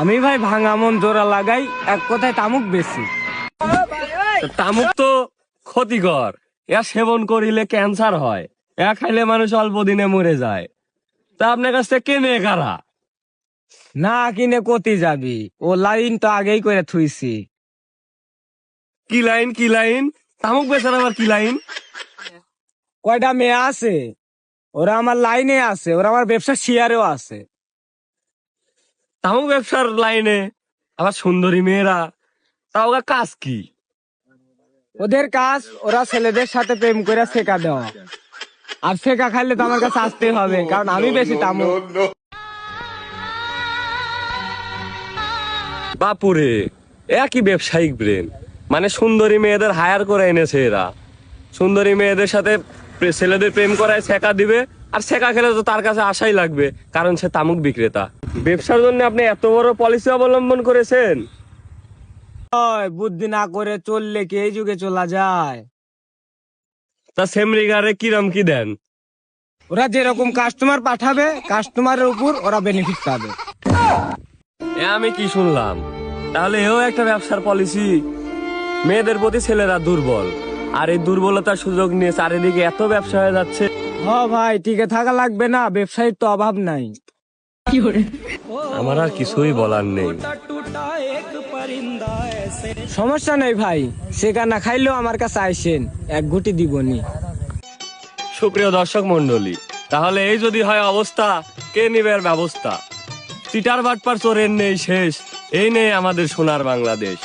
আমি ভাই ভাঙা মন জোড়া লাগাই, এক কথায় তামুক বেশি। তামুক তো ক্ষতিকর। এ সেবন করিলে ক্যান্সার হয় এ খাইলে মানুষ অল্প দিনে মরে যায়। তা আপনার কাছ থেকে কেনে কারা? না কিনে কতি যাবি, ও লাইন তো আগেই করে থুইছি। কি লাইন কি লাইন? তামুক বেচার আবার কি লাইন? কয়টা মেয়ে আছে? ওরা আমার লাইনে আছে, ওরা আমার ব্যবসা শেয়ারেও আছে। তামুক ব্যবসার লাইনে আবার সুন্দরী মেয়েরা তাও কাজ কি? ওদের কাজ ওরা ছেলেদের সাথে প্রেম করে শেখা দেওয়া। আর শেখা খাইলে তো আমার কাছে আসতে হবে কারণ আমি বেশি তামুক বাপুরে একই ব্যবসায়িক ব্রেন। মানে সুন্দরী মেয়েদের হায়ার করে এনেছে এরা। সুন্দরী মেয়েদের সাথে ছেলেদের প্রেম করায় শেখা দিবে আর শেখা খেলে তো তার কাছে আশাই লাগবে কারণ সে তামুক বিক্রেতা। ব্যবসার জন্য আপনি এত বড় পলিসি অবলম্বন করেছেন? বুদ্ধি না করে চললে কি এই যুগে চলা যায়? তা সেমরিগারে কিরম কি দেন? ওরা যেরকম কাস্টমার পাঠাবে কাস্টমারের উপর ওরা বেনিফিট পাবে। এ আমি কি শুনলাম? তাহলে এও একটা ব্যবসার পলিসি মেয়েদের প্রতি ছেলেরা দুর্বল আর এই দুর্বলতার সুযোগ নিয়ে চারিদিকে এত ব্যবসা হয়ে যাচ্ছে। হ ভাই টিকে থাকা লাগবে না ব্যবসায়ীর তো অভাব নাই। আমার আর কিছুই বলার নেই। সমস্যা নেই ভাই সেটা না খাইলেও আমার কাছে আইসেন এক গুটি দিবনি। সুপ্রিয় দর্শক মন্ডলী তাহলে এই যদি হয় অবস্থা কে নিবে ব্যবস্থা? চিটার বাটপার চোরের নেই শেষ এই নেই আমাদের সোনার বাংলাদেশ।